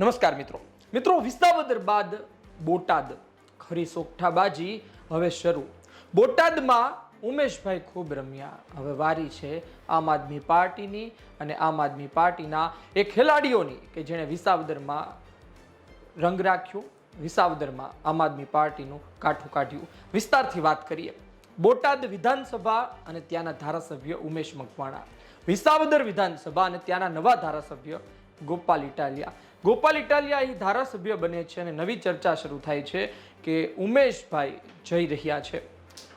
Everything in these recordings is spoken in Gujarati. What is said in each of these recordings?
નમસ્કાર મિત્રો. મિત્રો, વિસાવદર બાદ બોટાદ ખરી સોગઠાબાજી હવે શરૂ. બોટાદમાં ઉમેશભાઈ ખૂબ રમ્યા. હવે વારી છે આમ આદમી પાર્ટીની અને આમ આદમી પાર્ટીના એ ખેલાડીઓની કે જેણે વિસાવદરમાં રંગ રાખ્યો, વિસાવદરમાં આમ આદમી પાર્ટીનું કાઠું કાઢ્યું. વિસ્તારથી વાત કરીએ. બોટાદ વિધાનસભા અને ત્યાંના ધારાસભ્ય ઉમેશ મકવાણા. વિસાવદર વિધાનસભા અને ત્યાંના નવા ધારાસભ્ય ગોપાલ ઇટાલિયા. ગોપાલ ઇટાલિયા અહીં ધારાસભ્ય બને છે અને નવી ચર્ચા શરૂ થાય છે કે ઉમેશભાઈ જઈ રહ્યા છે.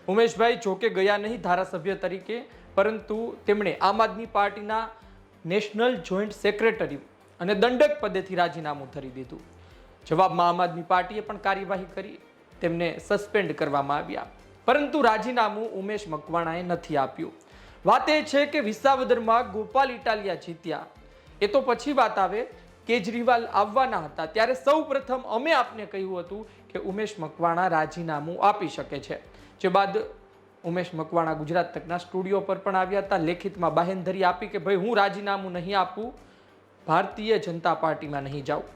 ઉમેશભાઈ જોકે ગયા નહીં ધારાસભ્ય તરીકે, પરંતુ તેમણે આમ આદમી પાર્ટીના નેશનલ જોઈન્ટ સેક્રેટરી અને દંડક પદેથી રાજીનામું ધરી દીધું. જવાબમાં આમ આદમી પાર્ટીએ પણ કાર્યવાહી કરી, તેમને સસ્પેન્ડ કરવામાં આવ્યા. પરંતુ રાજીનામું ઉમેશ મકવાણાએ નથી આપ્યું. વાત એ છે કે વિસાવદરમાં ગોપાલ ઇટાલિયા જીત્યા. એ તો પછી વાત આવે કેજરીવાલ આવવાના હતા, ત્યારે સૌ પ્રથમ અમે આપને કહ્યું હતું કે ઉમેશ મકવાણા રાજીનામું આપી શકે છે. જે બાદ ઉમેશ મકવાણા ગુજરાત તકના સ્ટુડિયો પર પણ આવ્યા હતા, લેખિતમાં બાહેંધરી આપી કે ભાઈ, હું રાજીનામું નહીં આપું, ભારતીય જનતા પાર્ટીમાં નહીં જાઉં.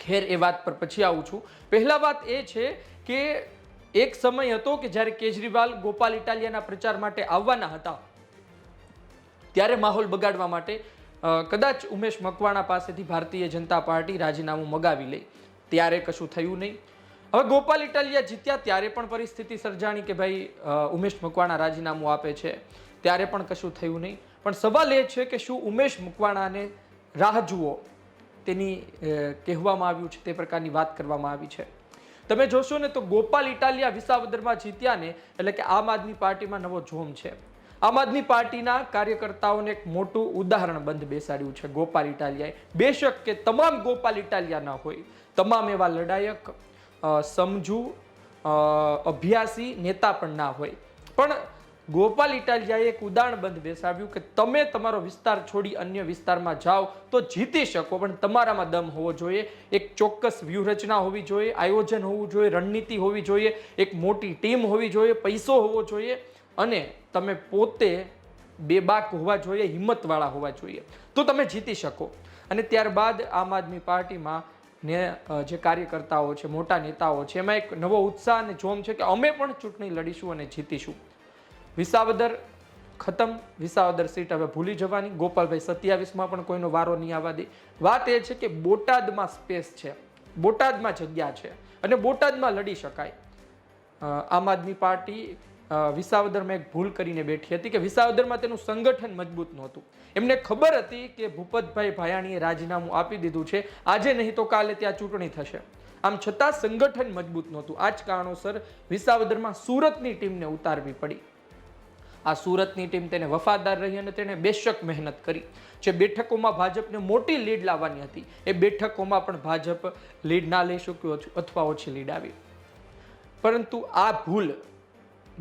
ખેર એ વાત પર પછી આવું છું. પહેલા વાત એ છે કે એક સમય હતો કે જ્યારે કેજરીવાલ ગોપાલ ઇટાલિયાના પ્રચાર માટે આવવાના હતા, ત્યારે માહોલ બગાડવા માટે કદાચ ઉમેશ મકવાણા પાસેથી ભારતીય જનતા પાર્ટી રાજીનામું મગાવી લે. ત્યારે કશું થયું નહીં. હવે ગોપાલ ઇટાલિયા જીત્યા ત્યારે પણ પરિસ્થિતિ સર્જાણી કે ભાઈ ઉમેશ મકવાણા રાજીનામું આપે છે. ત્યારે પણ કશું થયું નહીં. પણ સવાલ એ છે કે શું ઉમેશ મકવાણાને રાહ જુઓ? તેની કહેવામાં આવ્યું છે, તે પ્રકારની વાત કરવામાં આવી છે. તમે જોશો ને તો ગોપાલ ઇટાલિયા વિસાવદરમાં જીત્યા ને એટલે કે આમ આદમી પાર્ટીમાં નવો જોમ છે. આમ આદમી પાર્ટીના કાર્યકર્તાઓને એક મોટું ઉદાહરણ બંધ બેસાડ્યું છે. ગોપાલ ઇટાલિયાએ. બેશક કે તમામ ગોપાલ ઇટાલિયા ના હોય, તમામ એવા લડાયક સમજુ અભ્યાસી નેતા પણ ના હોય. પણ ગોપાલ ઇટાલિયાએ એક ઉદાહરણ બંધ બેસાડ્યું કે તમે તમારો વિસ્તાર છોડી અન્ય વિસ્તારમાં જાઓ તો જીતી શકો, પણ તમારામાં દમ હોવો જોઈએ, એક ચોક્કસ વ્યૂહરચના હોવી જોઈએ, આયોજન હોવું જોઈએ, રણનીતિ હોવી જોઈએ, એક મોટી ટીમ હોવી જોઈએ, પૈસો હોવો જોઈએ અને તમે પોતે બેબાક હોવા જોઈએ, હિંમતવાળા હોવા જોઈએ. તો તમે જીતી શકો. અને ત્યારબાદ આમ આદમી પાર્ટીમાં ને જે કાર્યકર્તાઓ છે, મોટા નેતાઓ છે, એમાં એક નવો ઉત્સાહ અને જોમ છે કે અમે પણ ચૂંટણી લડીશું અને જીતીશું. વિસાવદર ખતમ. વિસાવદર સીટ હવે ભૂલી જવાની. ગોપાલભાઈ સત્યાવીસમાં પણ કોઈનો વારો નહીં આવવા દે. વાત એ છે કે બોટાદમાં સ્પેસ છે. બોટાદમાં જગ્યા છે. અને બોટાદમાં લડી શકાય. આમ આદમી પાર્ટી અ, વિસાવદરમાં એક ભૂલ કરીને બેઠી હતી કે વિસાવદરમાં તેનું સંગઠન મજબૂત નહોતું. એમને ખબર હતી કે ભૂપતભાઈ ભાયાણીએ રાજીનામું આપી દીધું છે. આજે નહીં તો કાલે ત્યાં ચૂંટણી થશે. આમ છતાં સંગઠન મજબૂત નહોતું. આ જ કારણોસર વિસાવદરમાં સુરતની ટીમને ઉતારવી પડી. આ સુરતની ટીમ તેને વફાદાર રહી અને તેણે બેશક મહેનત કરી. જે બેઠકોમાં ભાજપને મોટી લીડ લાવવાની હતી એ બેઠકોમાં પણ ભાજપ લીડ ના લઈ શક્યું અથવા ઓછી લીડ આવી. પરંતુ આ ભૂલ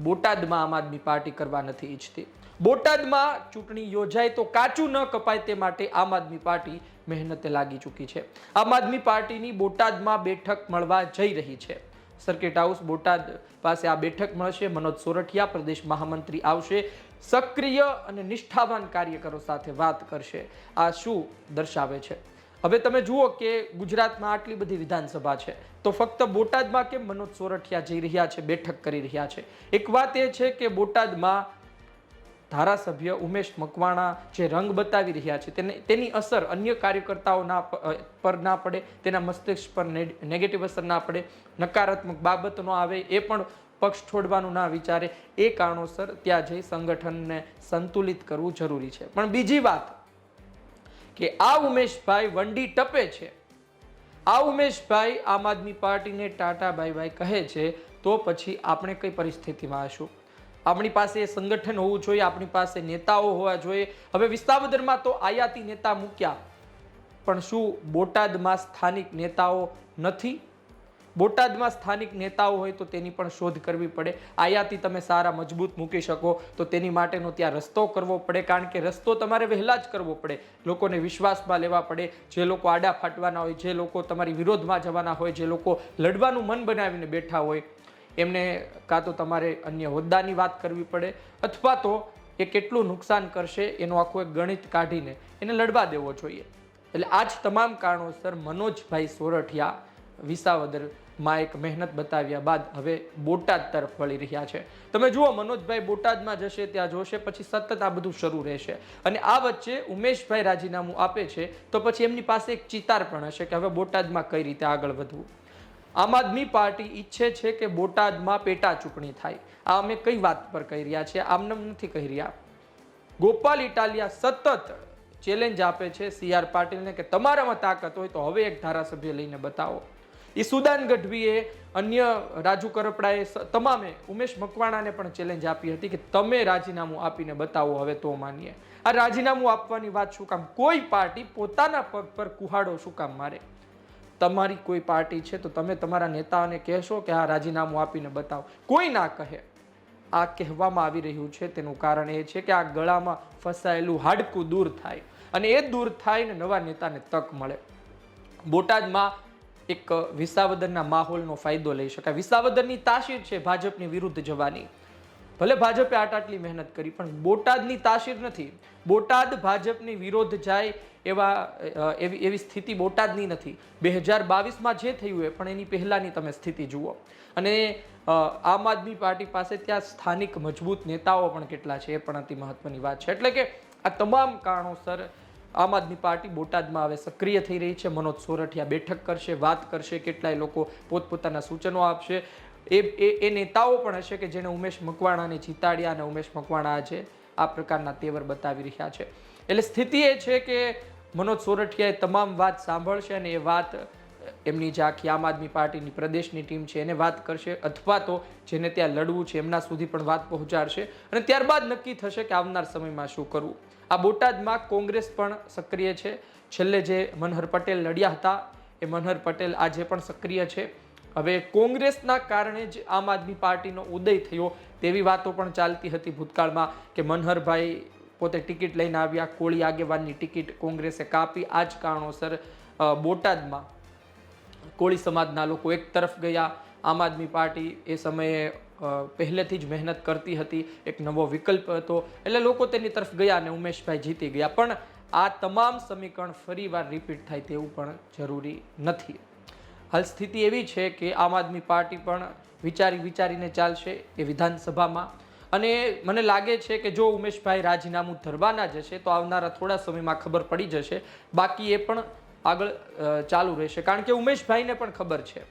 બોટાદમાં આમ આદમી પાર્ટી કરવા નથી ઈચ્છતી. બોટાદમાં ચૂંટણી યોજાય તો કાચું ન કપાય તે માટે આમ આદમી પાર્ટી મહેનતે લાગી ચૂકી છે. આમ આદમી પાર્ટીની બોટાદમાં બેઠક મળવા જઈ રહી છે. સર્કિટ હાઉસ બોટાદ પાસે આ બેઠક મળશે. મનોજ સોરઠિયા પ્રદેશ મહામંત્રી આવશે. સક્રિય અને નિષ્ઠાવાન કાર્યકરો સાથે વાત કરશે. આ શું દર્શાવે છે? હવે તમે જુઓ કે ગુજરાતમાં આટલી બધી વિધાનસભા છે. તો ફક્ત બોટાદમાં કેમ મનોજ સોરઠિયા જઈ રહ્યા છે, બેઠક કરી રહ્યા છે? એક વાત એ છે કે બોટાદમાં ધારાસભ્ય ઉમેશ મકવાણા જે રંગ બતાવી રહ્યા છે, તેને તેની અસર અન્ય કાર્યકર્તાઓના પર ના પડે, તેના મસ્તિષ્ક પર નેગેટિવ અસર ના પડે, નકારાત્મક બાબત ન આવે, એ પણ પક્ષ છોડવાનું ના વિચારે, એ કારણોસર ત્યાં જઈ સંગઠનને સંતુલિત કરવું જરૂરી છે. પણ બીજી વાત કે આ ઉમેશભાઈ વંડી ટપે છે. આ ઉમેશભાઈ આમ આદમી પાર્ટીને ટાટા ભાઈ બાય કહે છે, તો પછી આપણે કઈ પરિસ્થિતિમાં હશું આપણી પાસે સંગઠન હોવું જોઈએ, આપણી પાસે નેતાઓ હોવા જોઈએ. હવે વિસ્તાવદરમાં તો આયાતી નેતા મૂક્યા. પણ શું બોટાદમાં સ્થાનિક નેતાઓ નથી? બોટાદમાં સ્થાનિક નેતાઓ હોય તો તેની પણ શોધ કરવી પડે. આયાતી તમે સારા મજબૂત મૂકી શકો, તો તેની માટેનો ત્યાં રસ્તો કરવો પડે. કારણ કે રસ્તો તમારે વહેલા જ કરવો પડે. લોકોને વિશ્વાસમાં લેવા પડે. જે લોકો આડા ફાટવાના હોય, જે લોકો તમારી વિરોધમાં જવાના હોય, જે લોકો લડવાનું મન બનાવીને બેઠા હોય, એમને કાં તો તમારે અન્ય હોદ્દાની વાત કરવી પડે, અથવા તો એ કેટલું નુકસાન કરશે એનું આખું એક ગણિત કાઢીને એને લડવા દેવો જોઈએ. એટલે આ જ તમામ કારણોસર મનોજભાઈ સોરઠિયા વિસાવદરમાં એક મહેનત બતાવ્યા બાદ હવે બોટાદ તરફ વળી રહ્યા છે. તમે જુઓ, મનોજભાઈ બોટાદમાં જશે, ત્યાં જોશે, પછી સતત આ બધું શરૂ રહેશે. અને આ વચ્ચે ઉમેશભાઈ રાજીનામું આપે છે, તો પછી એમની પાસે એક ચિતાર પણ હશે કે હવે બોટાદમાં કઈ રીતે આગળ વધવું. આમ આદમી પાર્ટી ઈચ્છે છે કે બોટાદમાં પેટા ચૂંટણી થાય. આ અમે કઈ વાત પર કહી રહ્યા છીએ? આમને નથી કહી રહ્યા. ગોપાલ ઇટાલિયા સતત ચેલેન્જ આપે છે સી આર પાટીલને કે તમારામાં તાકાત હોય તો હવે એક ધારાસભ્ય લઈને બતાવો. ઈસુદાન ગઢવીએ અન્ય રાજુ કરપડાએ તમામે ઉમેશ મકવાણાને પણ ચેલેન્જ આપી હતી કે તમે રાજીનામું આપીને બતાવો, હવે તો માનીએ. આ રાજીનામું આપવાની વાત શું કામ? કોઈ પાર્ટી પોતાના પગ પર કુહાડો શું કામ મારે? તમારી કોઈ પાર્ટી છે તો તમે તમારા નેતાઓને કહેશો કે આ રાજીનામું આપીને બતાવો. કોઈ ના કહે. આ કહેવામાં આવી રહ્યું છે, તેનું કારણ એ છે કે આ ગળામાં ફસાયેલું હાડકું દૂર થાય અને એ દૂર થાય ને નવા નેતાને તક મળે. બોટાદમાં એક વિસાવદરના માહોલનો ફાયદો લઈ શકાય. વિસાવદરની તાસીર છે ભાજપની વિરુદ્ધ જવાની. ભલે ભાજપે આટ આટલી મહેનત કરી, પણ બોટાદની તાસીર નથી. બોટાદ ભાજપની વિરોધ જાય એવા એવી એવી સ્થિતિ બોટાદની નથી. બે હજાર બાવીસમાં જે થયું હોય પણ એની પહેલાંની તમે સ્થિતિ જુઓ. અને આમ આદમી પાર્ટી પાસે ત્યાં સ્થાનિક મજબૂત નેતાઓ પણ કેટલા છે એ પણ અતિ મહત્વની વાત છે. એટલે કે આ તમામ કારણોસર આમ આદમી પાર્ટી બોટાદમાં હવે સક્રિય થઈ રહી છે. મનોજ સોરઠિયા બેઠક કરશે, વાત કરશે, કેટલાય લોકો પોતપોતાના સૂચનો આપશે. એ એ એ નેતાઓ પણ હશે કે જેણે ઉમેશ મકવાણાને જીતાડ્યા અને ઉમેશ મકવાણા આજે આ પ્રકારના તેવર બતાવી રહ્યા છે. એટલે સ્થિતિ એ છે કે મનોજ સોરઠિયાએ તમામ વાત સાંભળશે અને એ વાત એમની જે આખી આમ આદમી પાર્ટીની પ્રદેશની ટીમ છે એને વાત કરશે અથવા તો જેને ત્યાં લડવું છે એમના સુધી પણ વાત પહોંચાડશે. અને ત્યારબાદ નક્કી થશે કે આવનાર સમયમાં શું કરવું. આ બોટાદમાં કોંગ્રેસ પણ સક્રિય છે. છેલ્લે જે મનહર પટેલ લડ્યા હતા, એ મનહર પટેલ આજે પણ સક્રિય છે. હવે કોંગ્રેસના કારણે જ આમ આદમી પાર્ટીનો ઉદય થયો તેવી વાતો પણ ચાલતી હતી ભૂતકાળમાં કે મનહરભાઈ પોતે ટિકિટ લઈને આવ્યા, કોળી આગેવાનની ટિકિટ કોંગ્રેસે કાપી. આ જ કારણોસર બોટાદમાં કોળી સમાજના લોકો એક તરફ ગયા. આમ આદમી પાર્ટી એ સમયે પહેલેથી જ મહેનત કરતી હતી, એક નવો વિકલ્પ હતો. એટલે લોકો તેની તરફ ગયા અને ઉમેશભાઈ જીતી ગયા. પણ આ તમામ સમીકરણ ફરીવાર રિપીટ થાય તેવું પણ જરૂરી નથી. હાલ સ્થિતિ એવી છે કે આમ આદમી પાર્ટી પણ વિચારી વિચારીને ચાલશે એ વિધાનસભામાં. અને મને લાગે છે કે જો ઉમેશભાઈ રાજીનામું ધરવાના જશે તો આવનારા થોડા સમયમાં ખબર પડી જશે. બાકી એ પણ આગળ ચાલુ રહેશે. કારણ કે ઉમેશભાઈને પણ ખબર છે.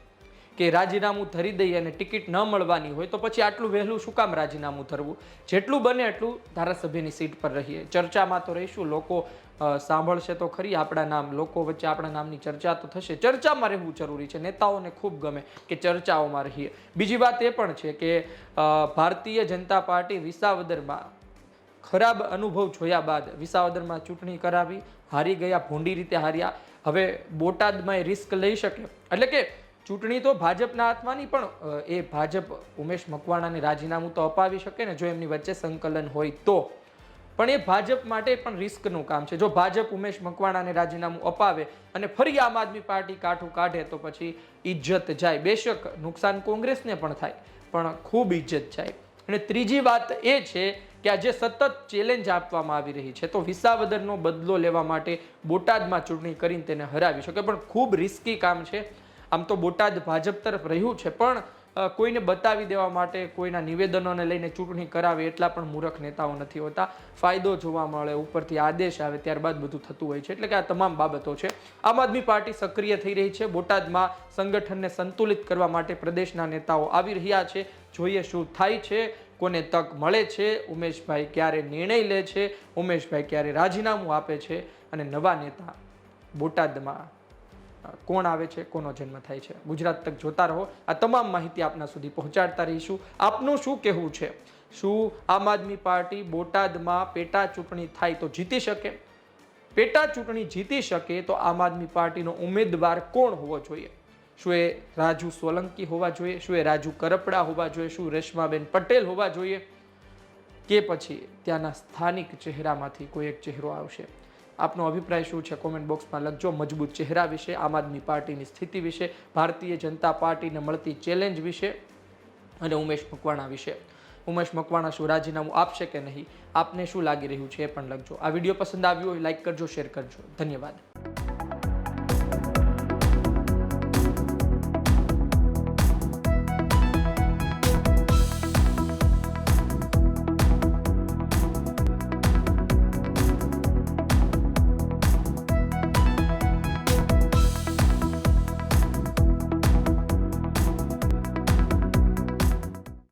કે રાજીનામું ધરી દઈએ અને ટિકિટ ન મળવાની હોય તો પછી આટલું વહેલું શું કામ રાજીનામું ધરવું? જેટલું બને એટલું ધારાસભ્યની સીટ પર રહીએ. ચર્ચામાં તો રહીશું. લોકો સાંભળશે તો ખરી આપણા નામ. લોકો વચ્ચે આપણા નામની ચર્ચા તો થશે. ચર્ચામાં રહેવું જરૂરી છે. નેતાઓને ખૂબ ગમે કે ચર્ચાઓમાં રહીએ. બીજી વાત એ પણ છે કે ભારતીય જનતા પાર્ટી વિસાવદરમાં ખરાબ અનુભવ જોયા બાદ વિસાવદરમાં ચૂંટણી કરાવી. હારી ગયા, ભૂંડી રીતે હાર્યા. હવે બોટાદમાં એ રિસ્ક લઈ શકે. એટલે કે ચૂંટણી તો ભાજપના હાથમાંની પણ એ ભાજપ ઉમેશ મકવાણાને રાજીનામું તો અપાવી શકે ને, જો એમની વચ્ચે સંકલન હોય તો. પણ એ ભાજપ માટે પણ રિસ્કનું કામ છે. જો ભાજપ ઉમેશ મકવાણાને રાજીનામું અપાવે અને ફરી આમ આદમી પાર્ટી કાઠું કાઢે તો પછી ઇજ્જત જાય. બેશક નુકસાન કોંગ્રેસને પણ થાય, પણ ખૂબ ઇજ્જત જાય. અને ત્રીજી વાત એ છે કે આજે સતત ચેલેન્જ આપવામાં આવી રહી છે. તો વિસાવદરનો બદલો લેવા માટે બોટાદમાં ચૂંટણી કરીને તેને હરાવી શકે, પણ ખૂબ રિસ્કી કામ છે. આમ તો બોટાદ ભાજપ તરફ રહ્યું છે, પણ કોઈને બતાવી દેવા માટે કોઈના નિવેદનોને લઈને ચૂંટણી કરાવે એટલા પણ મૂર્ખ નેતાઓ નથી હોતા. ફાયદો જોવા મળે, ઉપરથી આદેશ આવે, ત્યારબાદ બધું થતું હોય છે. એટલે કે આ તમામ બાબતો છે. આમ આદમી પાર્ટી સક્રિય થઈ રહી છે. બોટાદમાં સંગઠનને સંતુલિત કરવા માટે પ્રદેશના નેતાઓ આવી રહ્યા છે. જોઈએ શું થાય છે, કોને તક મળે છે, ઉમેશભાઈ ક્યારે નિર્ણય લે છે, ઉમેશભાઈ ક્યારે રાજીનામું આપે છે, અને નવા નેતા બોટાદમાં કોણ આવે છે, કોનો જન્મ થાય છે. ગુજરાત તક જોતા રહો. આ તમામ માહિતી આપના સુધી પહોંચાડતા રહીશું. આપનું શું કહેવું છે? શું આમ આદમી પાર્ટી બોટાદમાં પેટા ચૂંટણી થાય તો જીતી શકે? પેટા ચૂંટણી જીતી શકે તો આમ આદમી પાર્ટીનો ઉમેદવાર કોણ હોવો જોઈએ? શું એ રાજુ સોલંકી હોવા જોઈએ? શું એ રાજુ કરપડા હોવા જોઈએ? શું રેશમાબેન પટેલ હોવા જોઈએ? કે પછી ત્યાંના સ્થાનિક ચહેરામાંથી કોઈ એક ચહેરો આવશે? આપનો અભિપ્રાય શું છે? કોમેન્ટ બોક્સમાં લખજો. મજબૂત ચહેરા વિશે, આમ આદમી પાર્ટીની સ્થિતિ વિશે, ભારતીય જનતા પાર્ટીને મળતી ચેલેન્જ વિશે અને ઉમેશ મકવાણા વિશે. ઉમેશ મકવાણા શું રાજીનામું આપશે કે નહીં? આપને શું લાગી રહ્યું છે એ પણ લખજો. આ વીડિયો પસંદ આવ્યો હોય લાઈક કરજો શેર કરજો. ધન્યવાદ.